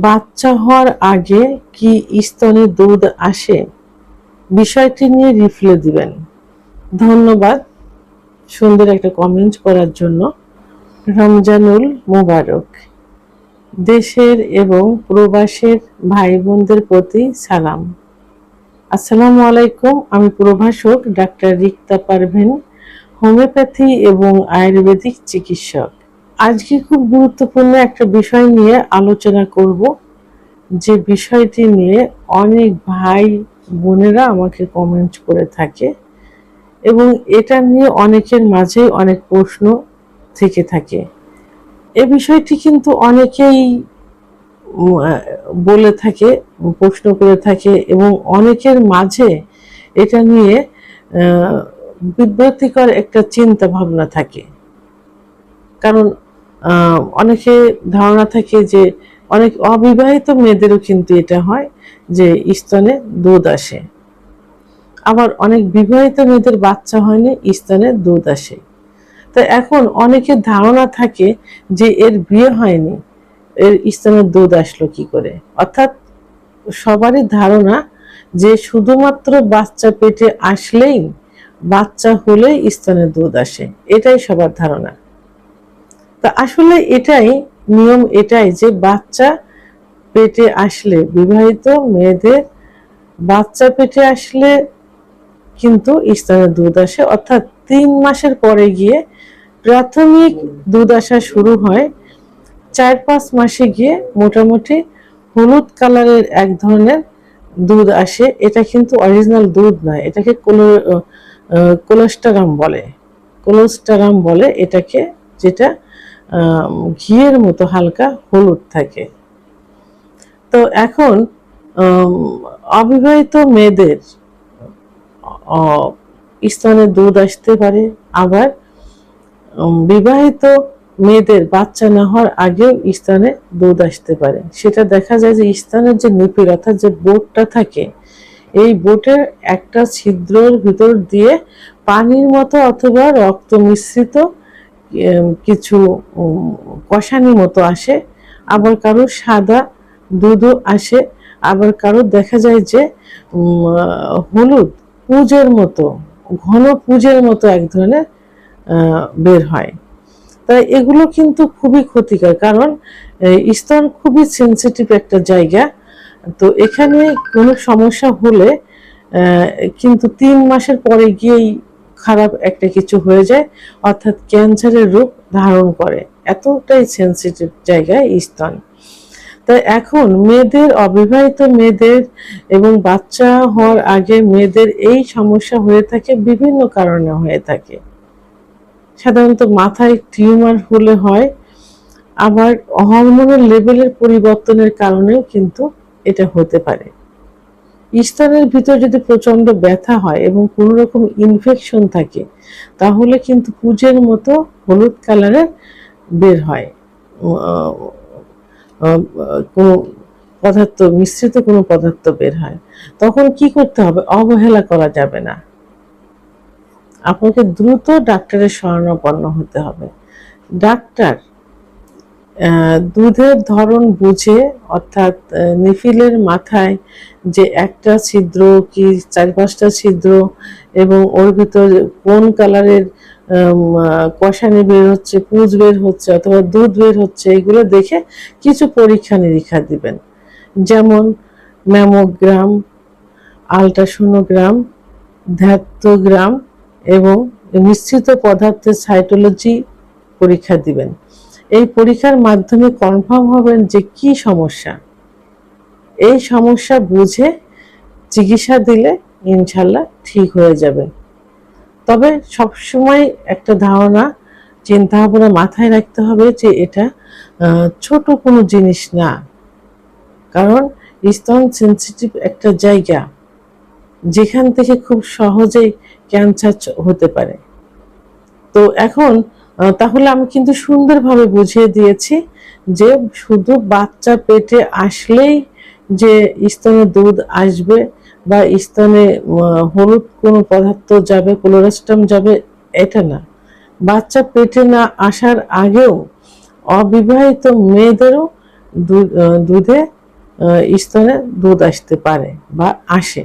বাচ্চা হওয়ার আগে কি স্তনে দুধ আসে? বিষয়টি নিয়ে রিপ্লে দিবেন। ধন্যবাদ সুন্দর একটা কমেন্ট করার জন্য। রমজানুল মোবারক। দেশের এবং প্রবাসের ভাই বোনদের প্রতি সালাম। আসসালামু আলাইকুম, আমি প্রভাষক ডাক্তার রিক্তা পারভেন, হোমিওপ্যাথি এবং আয়ুর্বেদিক চিকিৎসক। আজকে খুব গুরুত্বপূর্ণ একটা বিষয় নিয়ে আলোচনা করব, যে বিষয়টি নিয়ে অনেক ভাই বোনেরা আমাকে কমেন্ট করে থাকে এবং এটা নিয়ে অনেকের মাঝেই অনেক প্রশ্ন থেকে থাকে। এ বিষয়টি কিন্তু অনেকেই বলে থাকে, প্রশ্ন করে থাকে এবং অনেকের মাঝে এটা নিয়ে বিব্রতিকর একটা চিন্তা ভাবনা থাকে। কারণ অনেকে ধারণা থাকে যে অনেক অবিবাহিত মেয়েদেরও কিন্তু এটা হয় যে স্তনে দুধ আসে। আবার অনেক বিবাহিত মেয়েদের বাচ্চা হয়নি, স্তনে দুধ আসে। তো এখন অনেকের ধারণা থাকে যে এর বিয়ে হয়নি, এর স্তনের দুধ আসলো কি করে? অর্থাৎ সবারই ধারণা যে শুধুমাত্র বাচ্চা পেটে আসলেই বাচ্চা হলেই স্তনের দুধ আসে, এটাই সবার ধারণা। তা আসলে এটাই নিয়ম, এটাই যে বাচ্চা পেটে আসলে, বিবাহিত মেয়েদের বাচ্চা পেটে আসলে কিন্তু স্তনের দুধ আসে। অর্থাৎ তিন মাসের পরে গিয়ে প্রাথমিক দুধ আসা শুরু হয়। চার পাঁচ মাসে গিয়ে মোটামুটি হলুদ কালারের এক ধরনের দুধ আসে। এটা কিন্তু অরিজিনাল দুধ নয়, এটাকে কোলো, কোলেস্টারাম বলে। কোলেস্টারাম বলে এটাকে, যেটা ঘিয়ের মতো হালকা হলুদ থাকে। তো এখন অবিবাহিত মেয়েদের স্তনে দুধ আসতে পারে। আবার বিবাহিত মেয়েদের বাচ্চা না হওয়ার আগেও স্তনে দুধ আসতে পারে। সেটা দেখা যায় যে স্তনের যে নিপিল অর্থাৎ যে বোটটা থাকে, এই বোটের একটা ছিদ্রর ভিতর দিয়ে পানির মতো অথবা রক্ত মিশ্রিত কিছু কষানি মতো আসে। আবার কারও সাদা দুধও আসে। আবার কারও দেখা যায় যে হলুদ পুজের মতো, ঘন পুজের মতো এক ধরনের বের হয়। তাই এগুলো কিন্তু খুবই ক্ষতিকর, কারণ স্তন খুবই সেন্সিটিভ একটা জায়গা। তো এখানে কোনো সমস্যা হলে কিন্তু তিন মাসের পরে গিয়েই খারাপ একটা কিছু হয়ে যায়, অর্থাৎ ক্যান্সারের রূপ ধারণ করে। এতটাই সেন্সিটিভ জায়গায় স্তন। তাই এখন মেয়েদের, অবিবাহিত মেয়েদের এবং বাচ্চা হওয়ার আগে মেয়েদের এই সমস্যা হয়ে থাকে, বিভিন্ন কারণে হয়ে থাকে। সাধারণত মাথায় টিউমার হলে হয়, আবার হরমোনের লেভেলের পরিবর্তনের কারণেও কিন্তু এটা হতে পারে। স্তনের ভিতর যদি প্রচণ্ড ব্যথা হয় এবং কোনো রকম ইনফেকশন থাকে, তাহলে কিন্তু পুজের মতো হলুদ কালারের বের হয়। কোনো পদার্থ, মিশ্রিত কোনো পদার্থ বের হয়। তখন কি করতে হবে? অবহেলা করা যাবে না। আপনাকে দ্রুত ডাক্তারের শরণাপন্ন হতে হবে। ডাক্তার দুধের ধরন বুঝে, অর্থাৎ নিফিলের মাথায় যে একটা ছিদ্র কি চার পাঁচটা ছিদ্র এবং ওর ভিতর কোন কালারের কষানি বের হচ্ছে, পুজ বের হচ্ছে অথবা দুধ বের হচ্ছে, এগুলো দেখে কিছু পরীক্ষা নিরীক্ষা দিবেন। যেমন ম্যামোগ্রাম, আলট্রাসোনোগ্রাম ধ্যাত্তোগ্রাম এবং মিশ্রিত পদার্থের সাইটোলজি পরীক্ষা দিবেন। এই পরীক্ষার মাধ্যমে কনফার্ম হবেন যে কি সমস্যা। এই সমস্যা বুঝে চিকিৎসা দিলে ইনশাল্লাহ ঠিক হয়ে যাবে। তবে সবসময় একটা ধারণা চিন্তা ভাবনা মাথায় রাখতে হবে যে এটা ছোট কোনো জিনিস না। কারণ স্তন সেন্সিটিভ একটা জায়গা, যেখান থেকে খুব সহজেই ক্যান্সার হতে পারে। তো এখন তাহলে আমি কিন্তু সুন্দরভাবে বুঝিয়ে দিয়েছি যে শুধু বাচ্চা পেটে আসলেই যে স্তনে দুধ আসবে বা স্তনে হলুদ কোনো পদার্থ যাবে, কোলোরাস্টাম যাবে, এটা না। বাচ্চা পেটে না আসার আগেও অবিবাহিত মেয়েদেরও দুধ- স্তনে দুধ আসতে পারে বা আসে।